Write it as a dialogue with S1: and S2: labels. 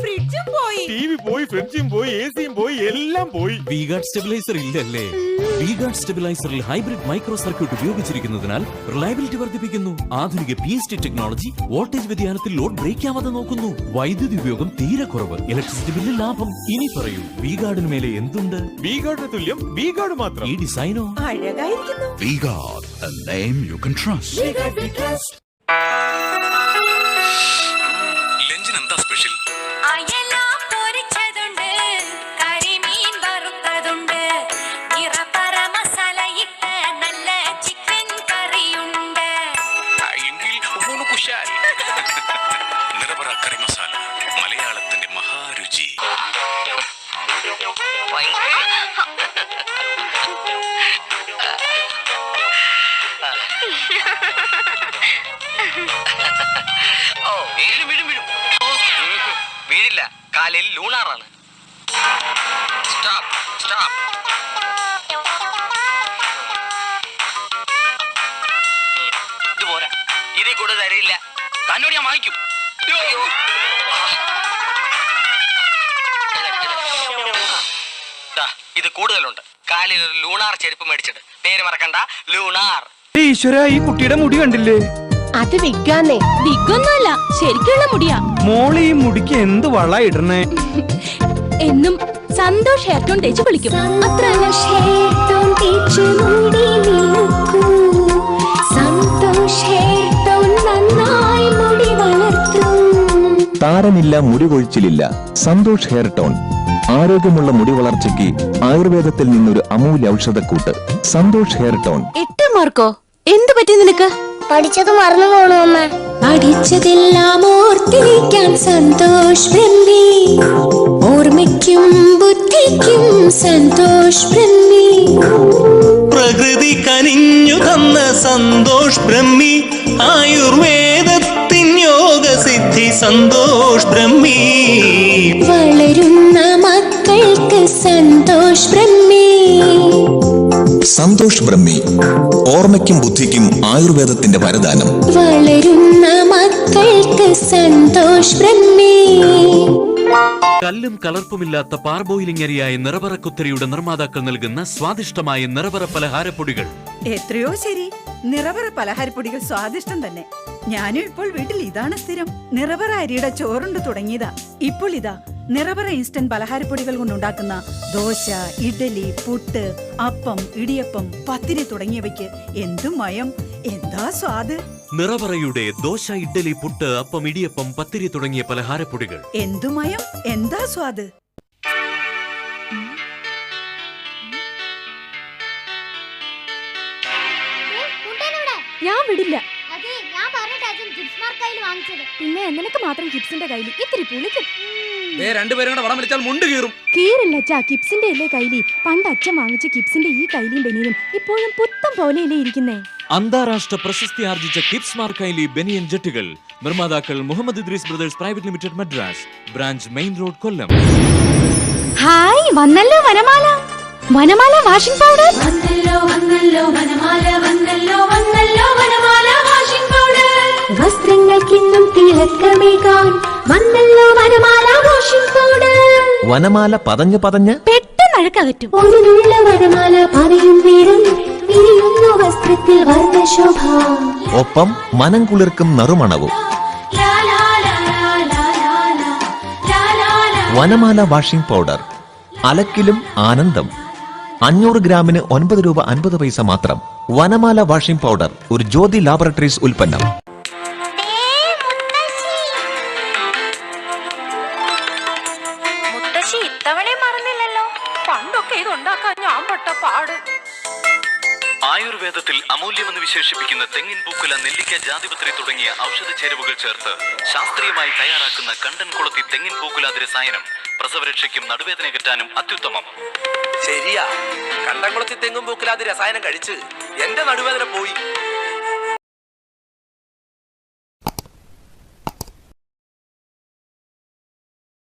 S1: ഫ്രിഡ്ജും പോയി.
S2: T V പോയി ഫ്രിഡ്ജും പോയി എ സിയും പോയി എല്ലാം പോയി.
S3: വി ഗാർഡ് സ്റ്റെബിലൈസർ ഇല്ലല്ലേ? വി ഗാർഡ് സ്റ്റെബിലൈസറിൽ ഹൈബ്രിഡ് മൈക്രോ സർക്യൂട്ട് ഉപയോഗിച്ചിരിക്കുന്നതിനാൽ റിലയബിലിറ്റി വർദ്ധിപ്പിക്കുന്നു. ആധുനിക P S T technology voltage വ്യതിയാനത്തിൽ load break ആവാതെ നോക്കുന്നു. വൈദ്യുതി ഉപയോഗം തീരെ കുറവ്. ഇലക്ട്രിസിറ്റി ബില്ലിൽ ലാഭം. ഇനി പറയൂ വി ഗാർഡിന് മേലെ എന്തുണ്ട്?
S2: വി ഗാർഡിന് തുല്യം വി ഗാർഡ് മാത്രം.
S3: ഈ ഡിസൈനോ
S1: അഴകായിരിക്കുന്നു.
S4: V-Guard, a name you can trust.
S5: ഓ വീഴും വീഴും വീഴും. ഉം, വീഴില്ല. കാലിൽ ലൂണാറാണ്. സ്റ്റോപ്പ് സ്റ്റോപ്പ് ഇത് പോരാ ഇതിൽ കൂടുതൽ തരയില്ല തന്നോട് ഞാൻ വാങ്ങിക്കും. ഇത് കൂടുതലുണ്ട്. കാലിൽ ഒരു ലൂണാർ ചെരുപ്പ് മേടിച്ചിട്ട്. പേര് മറക്കണ്ട. ലൂണാർ.
S6: ഈശ്വര ഈ കുട്ടിയുടെ മുടി കണ്ടില്ലേ?
S7: അത് വിൽക്കാന്നേ
S8: വിൽക്കൊന്നുമല്ല ശരിക്കുള്ള മുടിയാ.
S6: മോളെ ഈ മുടിക്ക് എന്ത് വള ഇടണേ?
S8: എന്നും സന്തോഷ് ഹെയർ ടോൺ തേച്ച് വിളിക്കും
S7: സന്തോഷ്
S9: താരനില്ല മുടി കൊഴിച്ചിലില്ല. Santhosh hair tone. ആരോഗ്യമുള്ള മുടി വളർച്ചയ്ക്ക് ആയുർവേദത്തിൽ നിന്നൊരു അമൂല്യ ഔഷധക്കൂട്ട്. Santhosh hair tone.
S8: എട്ട് മാർക്കോ? എന്ത് പറ്റി നിനക്ക്?
S7: പഠിച്ചത് മറന്നു പോണു അമ്മ. പഠിച്ചതെല്ലാം ഓർത്തിരിക്കാൻ സന്തോഷ് ബ്രഹ്മി. ഓർമ്മയ്ക്കും ബുദ്ധിക്കും സന്തോഷ് ബ്രഹ്മി.
S6: പ്രകൃതി കനിഞ്ഞു തന്ന സന്തോഷ് ബ്രഹ്മി. യോഗസിദ്ധി സന്തോഷ് ബ്രഹ്മി.
S7: വളരുന്ന മക്കൾക്ക് സന്തോഷ് ബ്രഹ്മി.
S9: സന്തോഷ് ബ്രഹ്മി ഓർമ്മയ്ക്കും ബുദ്ധിക്കും ആയുർവേദത്തിന്റെ വരദാനം.
S7: വളരുന്ന മക്കൾക്ക് സന്തോഷ് ബ്രഹ്മി.
S3: കല്ലും കലർപ്പുമില്ലാത്ത പാർബോയിലിംഗ് അരിയായ നിറവറ കുത്തരിയുടെ നിർമ്മാതാക്കൾ നൽകുന്ന സ്വാദിഷ്ടമായ നിറവറ പലഹാരപ്പൊടികൾ.
S1: എത്രയോ ശരി. നിറവറ പലഹാരപ്പൊടികൾ സ്വാദിഷ്ടം തന്നെ. ഞാനും ഇപ്പോൾ വീട്ടിൽ ഇതാണ് സ്ഥിരം. നിറവറ അരിയുടെ ചോറുണ്ട് തുടങ്ങിയതാ. ഇപ്പോൾ ഇതാ നിറവറ ഇൻസ്റ്റന്റ് പലഹാരപ്പൊടികൾ കൊണ്ടുണ്ടാക്കുന്ന ദോശ ഇഡലി പുട്ട് അപ്പം ഇടിയപ്പം പത്തിരി തുടങ്ങിയവയ്ക്ക് എന്തു മയം. എന്താ സ്വാദ്?
S3: നിറവറയുടെ ദോശ ഇഡലി പുട്ട് അപ്പം ഇടിയപ്പം പത്തിരി തുടങ്ങിയ പലഹാരപ്പൊടികൾ.
S1: എന്തു മയം? എന്താ സ്വാദ്?
S8: ഞാൻ വിടില്ല. പിന്നെ നിനക്ക് മാത്രം കിപ്സിന്റെ കയ്യിൽ ഇത്തിരി പുളിക്കും.
S6: രണ്ടുപേരും കൂടെ വടം വലിച്ചാൽ മുണ്ട് കീറും.
S8: കീറില്ല അച്ഛാ കിപ്സിന്റെ അല്ലേ കൈലി പണ്ട് അച്ഛൻ വാങ്ങിച്ച കിപ്സിന്റെ ഈ കൈലിയും ബനിയനും ഇപ്പോഴും പുത്തം പോലെയല്ലേ ഇരിക്കുന്നേ.
S3: അന്താരാഷ്ട്ര പ്രശസ്തി ആർജിച്ച കിപ്സ് മാർക്കൈലി ബനിയൻ ജെട്ടുകൾ. നിർമ്മാതാക്കൾ Muhammad Idris brothers private limited Madras branch main road Kollam.
S8: Hi വന്നല്ലോ വനമാല. വനമാല വാഷിംഗ് പൗഡർ
S7: വന്നല്ലോ വന്നല്ലോ വനമാല വന്നല്ലോ വന്നല്ലോ വനമാല വാഷിംഗ് പൗഡർ വസ്ത്രങ്ങൾക്കിന്നും തിളക്കമേകാൻ വന്നല്ലോ വനമാല വാഷിംഗ് പൗഡർ
S9: വനമാല പതഞ്ഞു പതഞ്ഞ്
S8: പെട്ടെന്ന് അഴക്കകറ്റും
S7: ഒരു വനമാല പറയും നേരം വിരിയുന്നു വസ്ത്രത്തിൽ വർണശോഭ
S9: ഒപ്പം മനം കുളിർക്കും നറുമണവും. വനമാല വാഷിംഗ് പൗഡർ അലക്കിലും ആനന്ദം അഞ്ഞൂറ് ഗ്രാമിന് ഒൻപത് രൂപ അൻപത് പൈസ മാത്രം വനമാല വാഷിംഗ് പൗഡർ ഒരു ജ്യോതി ലാബറട്ടറീസ് ഉൽപ്പന്നം.
S10: ആയുർവേദത്തിൽ അമൂല്യമെന്ന് വിശേഷിപ്പിക്കുന്ന തെങ്ങിൻ പൂക്കുല നെല്ലിക്ക ജാതിപത്രി തുടങ്ങിയ ഔഷധ ചേരുവകൾ ചേർത്ത് ശാസ്ത്രീയമായി തയ്യാറാക്കുന്ന കണ്ടൻ കുളത്തി തെങ്ങിൻ പൂക്കുലാതി രസായനം പ്രസവരക്ഷയ്ക്കും നടുവേദന കിട്ടാനും അത്യുത്തമം.
S5: ശരിയാ. കണ്ടംകുളത്തി തെങ്ങും പൂക്കിലാതി രസായനം കഴിച്ച് എന്റെ നടുവേദന പോയി.